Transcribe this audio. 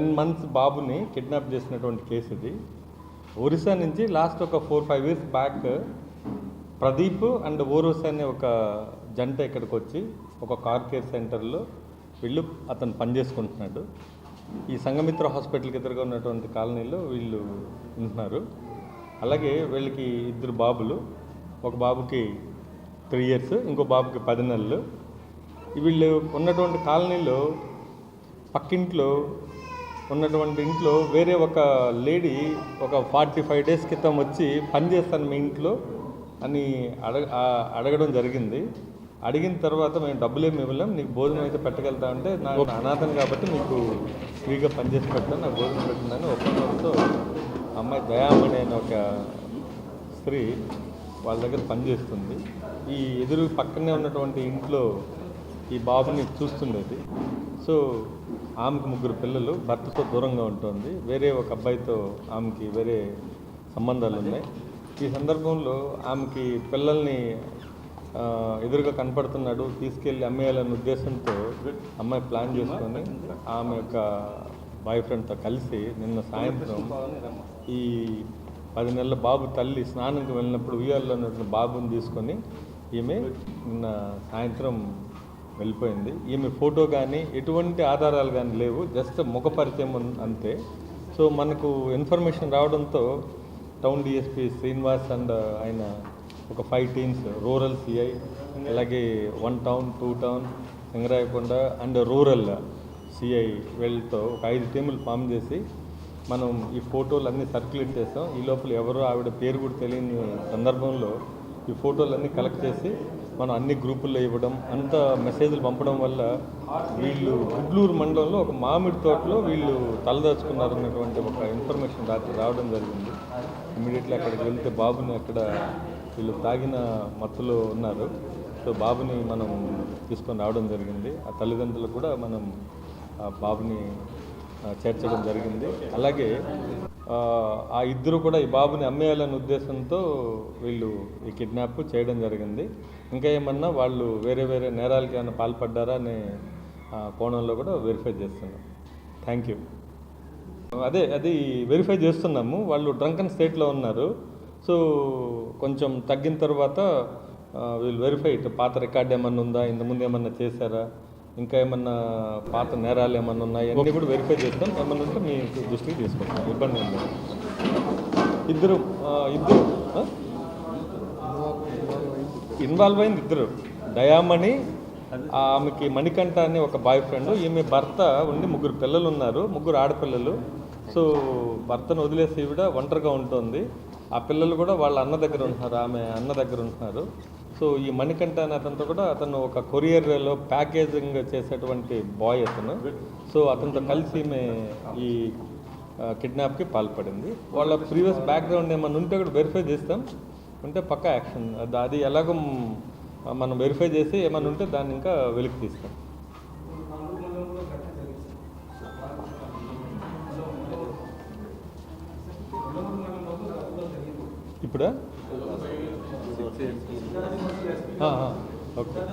Ten months బాబుని kidnap చేసినటువంటి case ఇది. ఒరిస్సా నుంచి లాస్ట్ ఒక four five years back Pradeep and ఓరోస్ అనే ఒక జంట ఇక్కడికి వచ్చి ఒక కార్ కేర్ సెంటర్లో వీళ్ళు అతను పనిచేసుకుంటున్నాడు. ఈ సంఘమిత్ర హాస్పిటల్కి ఎదురుగా ఉన్నటువంటి కాలనీలో వీళ్ళు ఉంటున్నారు. అలాగే వీళ్ళకి ఇద్దరు బాబులు ఒక బాబుకి త్రీ ఇయర్స్ ఇంకో బాబుకి పది నెలలు. వీళ్ళు ఉన్నటువంటి కాలనీలో పక్కింట్లో ఉన్నటువంటి ఇంట్లో వేరే ఒక లేడీ ఒక ఫార్టీ ఫైవ్ డేస్ క్రితం వచ్చి పని చేస్తాను మీ ఇంట్లో అని అడగ అడగడం జరిగింది. అడిగిన తర్వాత మేము డబ్బులు ఏమి ఇవ్వలేం నీకు భోజనం అయితే పెట్టగలుగుతా అంటే నాకు అనాథం కాబట్టి మీకు ఫ్రీగా పనిచేసి పెట్టాను నాకు భోజనం పెట్టిందని ఒప్పందంతో అమ్మాయి దయామణి అనే ఒక స్త్రీ వాళ్ళ దగ్గర పనిచేస్తుంది ఈ ఎదురు పక్కనే ఉన్నటువంటి ఇంట్లో ఈ బాబుని చూస్తుండేది. సో ఆమెకు ముగ్గురు పిల్లలు భర్తతో దూరంగా ఉంటుంది. వేరే ఒక అబ్బాయితో ఆమెకి వేరే సంబంధాలు ఉన్నాయి. ఈ సందర్భంలో ఆమెకి పిల్లల్ని ఎదురుగా కనపడుతున్నాడు. తీసుకెళ్ళి అమ్మేయాలనే ఉద్దేశంతో అమ్మాయి ప్లాన్ చేసుకొని ఆమె యొక్క బాయ్ ఫ్రెండ్తో కలిసి నిన్న సాయంత్రం ఈ పది నెలల బాబు తల్లి స్నానంకి వెళ్ళినప్పుడు ఉయ్యాల్లో ఉన్నటువంటి బాబుని తీసుకొని ఈమె నిన్న సాయంత్రం వెళ్ళిపోయింది. ఈమె ఫోటో కానీ ఎటువంటి ఆధారాలు కానీ లేవు. జస్ట్ ముఖ పరిచయం అంతే. సో మనకు ఇన్ఫర్మేషన్ రావడంతో టౌన్ డిఎస్పి శ్రీనివాస్ అండ్ ఆయన ఒక ఫైవ్ టీమ్స్ రూరల్ సిఐ అలాగే one town two town Singarayakonda and rural CI వీళ్ళతో ఒక ఐదు టీములు ఫామ్ చేసి మనం ఈ ఫోటోలు అన్నీ సర్క్యులేట్ చేస్తాం ఈ లోపల ఎవరో ఆవిడ పేరు కూడా తెలియని సందర్భంలో ఈ ఫోటోలన్నీ కలెక్ట్ చేసి మనం అన్ని గ్రూపుల్లో ఇవ్వడం అంత మెసేజ్లు పంపడం వల్ల వీళ్ళు గుడ్లూరు మండలంలో ఒక మామిడి తోటలో వీళ్ళు తలదాచుకున్నారన్నటువంటి ఒక ఇన్ఫర్మేషన్ రాత్రి రావడం జరిగింది. ఇమీడియట్లీ అక్కడికి వెళ్తే బాబుని అక్కడ వీళ్ళు తాగిన మత్తులో ఉన్నారు. సో బాబుని మనం తీసుకొని రావడం జరిగింది. ఆ తల్లిదండ్రులు కూడా మనం ఆ బాబుని చేర్చడం జరిగింది. అలాగే ఆ, ఇద్దరు కూడా ఈ బాబుని అమ్మేయాలనే ఉద్దేశంతో వీళ్ళు ఈ కిడ్నాప్ చేయడం జరిగింది. ఇంకా ఏమన్నా వాళ్ళు వేరే వేరే నేరాలకి ఏమైనా పాల్పడ్డారా అనే కోణంలో కూడా వెరిఫై చేస్తున్నాం. థ్యాంక్ యూ అదే అది వెరిఫై చేస్తున్నాము. వాళ్ళు డ్రంకన్ స్టేట్లో ఉన్నారు. సో కొంచెం తగ్గిన తర్వాత వీళ్ళు వెరిఫై పాత రికార్డ్ ఏమన్నా ఉందా? ఇంతకుముందు ఏమన్నా చేశారా? ఇంకా ఏమన్నా పాత నేరాలు ఏమన్నా ఉన్నాయా? అన్నీ కూడా వెరిఫై చేస్తాం ఏమన్నా ఉంటే మీ దృష్టికి తీసుకుంటాం ఇబ్బంది ఉంది ఇద్దరు ఇద్దరు? ఇన్వాల్వ్ అయింది ఇద్దరు. దయామణి ఆమెకి మణికంఠ అనే ఒక బాయ్ ఫ్రెండ్ ఈమె భర్త ఉండి ముగ్గురు పిల్లలు ఉన్నారు. ముగ్గురు ఆడపిల్లలు. సో భర్తను వదిలేసి ఈవిడ ఒంటరిగా ఉంటుంది. ఆ పిల్లలు కూడా వాళ్ళ అన్న దగ్గర ఉంటున్నారు. ఆమె అన్న దగ్గర ఉంటున్నారు. సో ఈ మణికంఠ అని అతనితో కూడా అతను ఒక కొరియర్లో ప్యాకేజింగ్ చేసేటువంటి బాయ్ అతను. సో అతనితో కలిసి ఈమె ఈ కిడ్నాప్కి పాల్పడింది. వాళ్ళ ప్రీవియస్ బ్యాక్గ్రౌండ్ ఏమన్నా ఉంటే కూడా వెరిఫై చేస్తాం. ఉంటే పక్కా యాక్షన్. అది ఎలాగో మనం వెరిఫై చేసి ఏమన్నా ఉంటే దాన్ని ఇంకా వెలికి తీస్తాం. ఇప్పుడా? Okay.